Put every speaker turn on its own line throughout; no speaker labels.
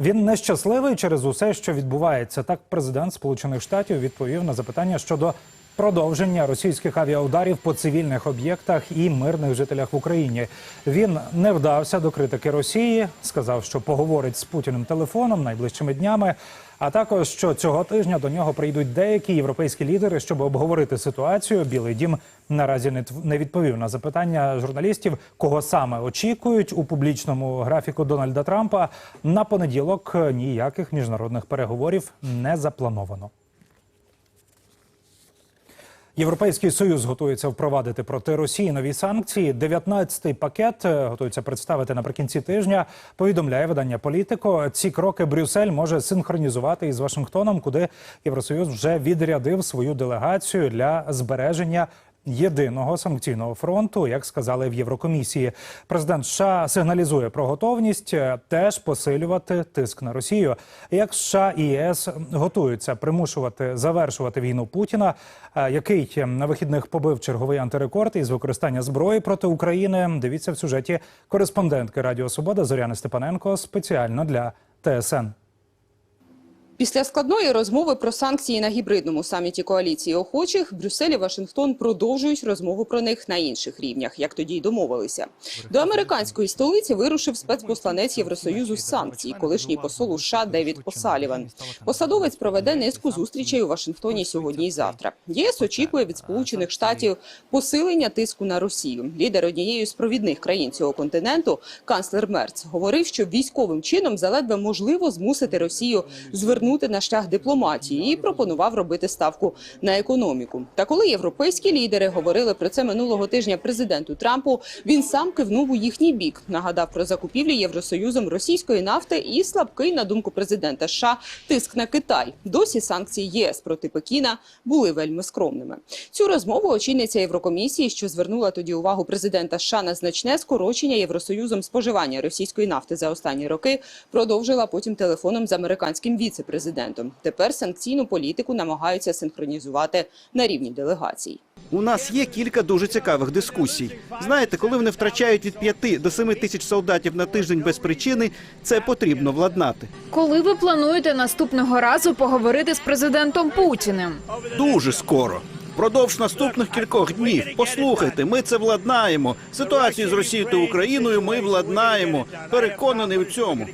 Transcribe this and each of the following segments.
Він нещасливий через усе, що відбувається. Так, президент Сполучених Штатів відповів на запитання щодо продовження російських авіаударів по цивільних об'єктах і мирних жителях в Україні. Він не вдався до критики Росії, сказав, що поговорить з Путіним телефоном найближчими днями. А також що цього тижня до нього прийдуть деякі європейські лідери, щоб обговорити ситуацію. Білий дім наразі не відповів на запитання журналістів, кого саме очікують у публічному графіку Дональда Трампа. На понеділок ніяких міжнародних переговорів не заплановано. Європейський союз готується впровадити проти Росії нові санкції. 19-й пакет е, готується представити наприкінці тижня. Повідомляє видання Політико. Ці кроки Брюссель може синхронізувати із Вашингтоном, куди Євросоюз вже відрядив свою делегацію для збереження. Єдиного санкційного фронту, як сказали в Єврокомісії, президент США сигналізує про готовність е, теж посилювати тиск на Росію. Як США і ЄС готуються примушувати завершувати війну Путіна, е, який е, на вихідних побив черговий антирекорд із використання зброї проти України. Дивіться в сюжеті кореспондентки Радіо Свобода Зоряни Степаненко спеціально для ТСН.
Після складної розмови про санкції на гібридному саміті коаліції охочих Брюссель і Вашингтон продовжують розмову про них на інших рівнях, як тоді й домовилися. До американської столиці вирушив спецпосланець Євросоюзу з санкцій, колишній посол у США Девід Осаліван. Посадовець проведе низку зустрічей у Вашингтоні сьогодні і завтра. ЄС очікує від Сполучених Штатів посилення тиску на Росію. Лідер однієї з провідних країн цього континенту, канцлер Мерц, говорив, що військовим чином заледве можливо змусити Росію звернути на шлях дипломатії і пропонував робити ставку на економіку. Та коли європейські лідери говорили про це минулого тижня президенту Трампу, він сам кивнув у їхній бік, нагадав про закупівлі Євросоюзом російської нафти і слабкий, на думку президента США, тиск на Китай. Досі санкції ЄС проти Пекіна були вельми скромними. Цю розмову очільниця Єврокомісії, що звернула тоді увагу президента США на значне скорочення Євросоюзом споживання російської нафти за останні роки, продовжила потім телефоном з американським віце-президентом. Тепер санкційну політику намагаються синхронізувати на рівні делегацій.
У нас є кілька дуже цікавих дискусій. Знаєте, коли вони втрачають від 5 до 7 тисяч солдатів на тиждень без причини, це потрібно владнати.
Коли ви плануєте наступного разу поговорити з президентом Путіним?
Дуже скоро. Впродовж наступних кількох днів. Послухайте, ми це владнаємо. Ситуацію з Росією та Україною ми владнаємо. Переконаний у цьому.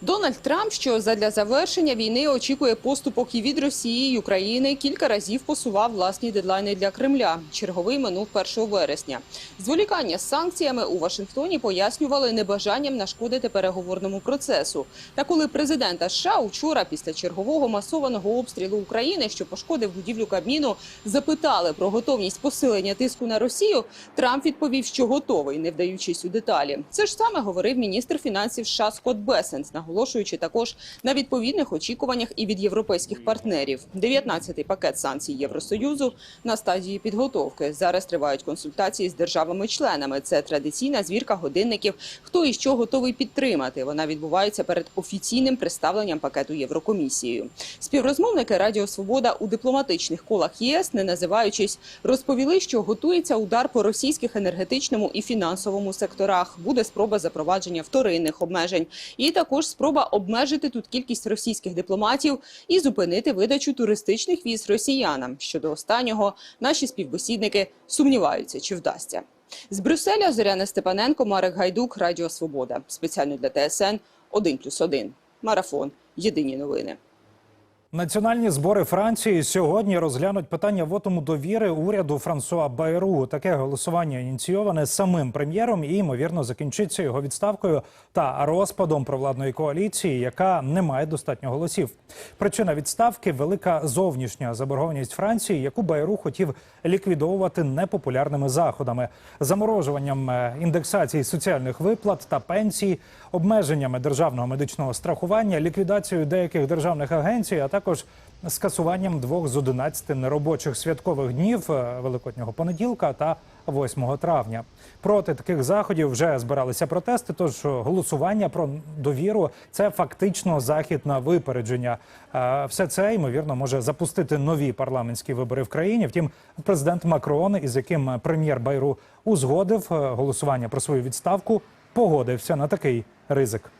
Дональд Трамп, що задля завершення війни очікує поступок і від Росії і України, кілька разів посував власні дедлайни для Кремля. Черговий минув 1 вересня. Зволікання з санкціями у Вашингтоні пояснювали небажанням нашкодити переговорному процесу. Та коли президента США вчора, після чергового масованого обстрілу України, що пошкодив будівлю Кабміну, запитали про готовність посилення тиску на Росію, Трамп відповів, що готовий, не вдаючись у деталі. Це ж саме говорив міністр фінансів США Скотт Бесенс, наголошуючи також на відповідних очікуваннях і від європейських партнерів. 19-й пакет санкцій Євросоюзу на стадії підготовки. Зараз тривають консультації з державами-членами. Це традиційна звірка годинників. Хто і що готовий підтримати. Вона відбувається перед офіційним представленням пакету Єврокомісією. Співрозмовники Радіо Свобода у дипломатичних колах ЄС, не називаючись, розповіли, що готується удар по російських енергетичному і фінансовому секторах. Буде спроба запровадження вторинних обмежень, і також спроба обмежити тут кількість російських дипломатів і зупинити видачу туристичних віз росіянам. Щодо останнього, наші співбесідники сумніваються, чи вдасться. З Брюсселя Зоряна Степаненко, Марек Гайдук, Радіо Свобода. Спеціально для ТСН 1+,1. Марафон. Єдині новини.
Національні збори Франції сьогодні розглянуть питання вотуму довіри уряду Франсуа Байру. Таке голосування ініційоване самим прем'єром і ймовірно закінчиться його відставкою та розпадом провладної коаліції, яка не має достатньо голосів. Причина відставки велика зовнішня заборгованість Франції, яку Байру хотів ліквідовувати непопулярними заходами, заморожуванням е, індексації соціальних виплат та пенсій, обмеженнями державного медичного страхування, ліквідацією деяких державних агенцій, а також скасуванням двох з 11 неробочих святкових днів е, Великоднього понеділка та 8 травня. Проти таких заходів вже збиралися протести. Тож голосування про довіру це фактично захід на випередження. Е, Все це ймовірно може запустити нові парламентські вибори в країні. Втім, президент Макрон, із яким прем'єр Байру узгодив е, голосування про свою відставку, погодився на такий ризик.